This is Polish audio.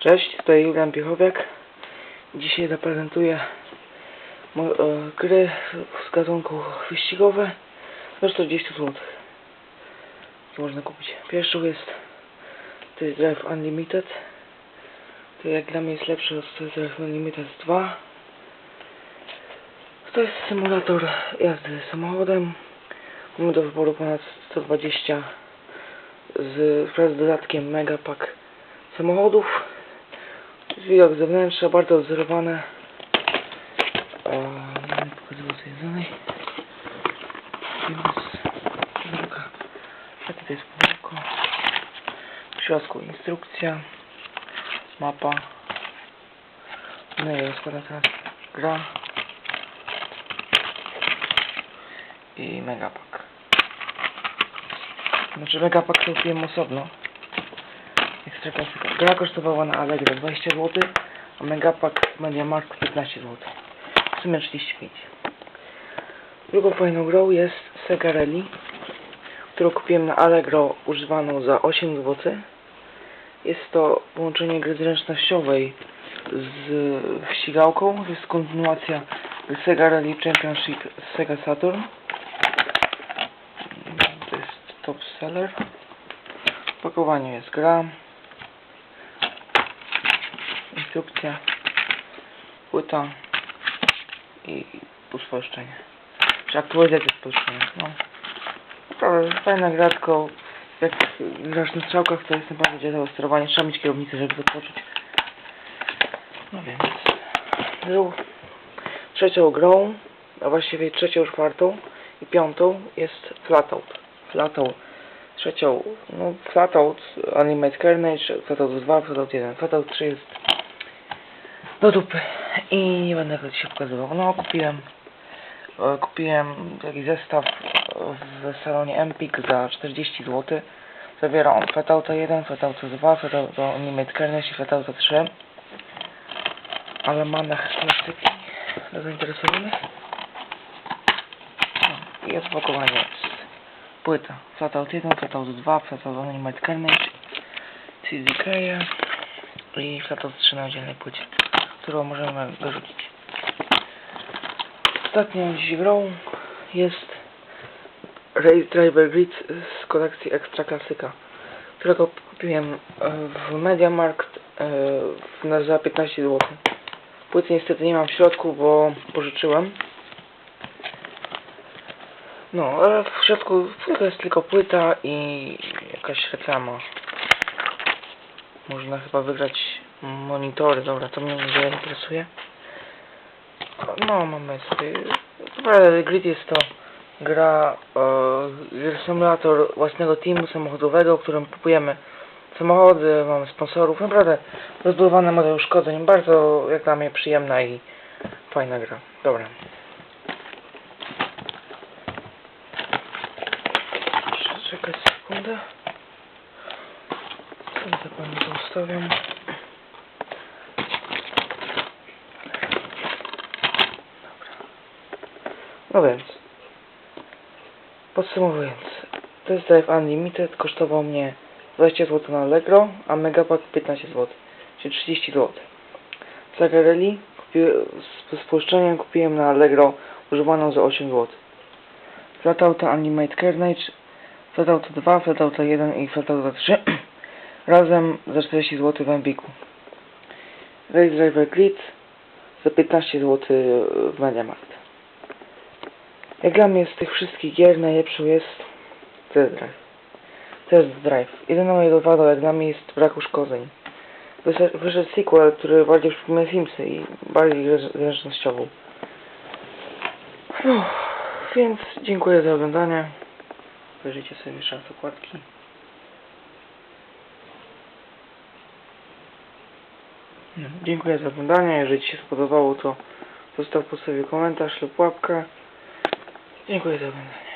Cześć, tutaj Julian Piechowiak. Dzisiaj zaprezentuję e, gry z gatunku wyścigowe za 40 zł. Co można kupić? Pierwszą jest to jest Drive Unlimited. To jak dla mnie jest lepsze od Drive Unlimited 2. To jest symulator jazdy samochodem. Mamy do wyboru ponad 120 z, z dodatkiem Megapack samochodów. Widok zewnętrzny, bardzo odzorowane. Eee, nie pokazywał dalej. Więc druga. A tutaj jest pudełko. W środku instrukcja. Mapa. No i rozkłada teraz gra. I megapack. Znaczy megapack kupiłem osobno. Gra kosztowała na Allegro 20 zł, a Megapack MediaMarkt 15 zł. W sumie 35. Drugą fajną grą jest Sega Rally, którą kupiłem na Allegro używaną za 8 zł. Jest to połączenie gry zręcznościowej z ścigałką. To jest kontynuacja Sega Rally Championship z Sega Saturn. To jest top seller. W pakowaniu jest gra, instrukcja, płyta i uspolszczenie. Czy aktualizacja spolszczenia. No. Naprawdę fajna gra, jak grasz na strzałkach, to jest naprawdę dziadało sterowanie. Trzeba mieć kierownicę, żeby to poczuć. No więc. Drugą, trzecią grą, a właściwie trzecią, czwartą i piątą jest Flatout. Flatout trzecią, no Flatout, Animate Carnage, Flatout 2, Flatout 1. Flatout 3 jest do dupy i nie będę tego dzisiaj pokazywał. No kupiłem, e, kupiłem taki zestaw w salonie Empik za 40 zł. Zawiera on Flatauta 1, Flatauta 2, Flatauta Animate Carnage i Flatauta 3. Ale ma na klasyki dla zainteresowanych. No, i opakowanie jest płyta. Flatout 1, Flatout 2, Flatout Animate Carnage, CDK i Flatout 3 na oddzielnej płycie, którą możemy wyrzucić. Ostatnią dziś jest Race Driver Grid z kolekcji Extra Klasyka, którego kupiłem e, w Mediamarkt e, za 15 zł. Płyty niestety nie mam w środku, bo pożyczyłem. No, ale w środku jest tylko płyta i jakaś reklama. Można chyba wygrać monitory, dobra, to mnie nie interesuje. No, mamy sobie... Naprawdę, Grid jest to gra, e, symulator własnego teamu samochodowego, w którym kupujemy samochody, mamy sponsorów. Naprawdę rozbudowany model uszkodzeń, bardzo jak dla mnie przyjemna i fajna gra. Dobra. Czekać sekundę. Sobie to ustawiam. No więc, podsumowując, to jest Drive Unlimited, kosztował mnie 20 zł na Allegro, a Megapack 15 zł, czyli 30 zł. Zagarelli z spolszczeniem kupiłem na Allegro używaną za 8 zł. Flatauta Animate Carnage, Flatauta 2, Flatauta 1 i Flatauta 3 razem za 40 zł w Empiku. Race Driver Grid za 15 zł w Mediamarkt. Jak dla mnie z tych wszystkich gier najlepszą jest Test Drive. Test Drive. Jedyną jego wadą jak dla mnie jest brak uszkodzeń. Wyszedł, sequel, który bardziej przypomina Simsy i bardziej zrę- zręcznościową. No, więc dziękuję za oglądanie. Wyjrzyjcie sobie jeszcze raz okładki. No, dziękuję za oglądanie. Jeżeli Ci się spodobało, to zostaw po sobie komentarz lub łapkę. Dziękuję za oglądanie.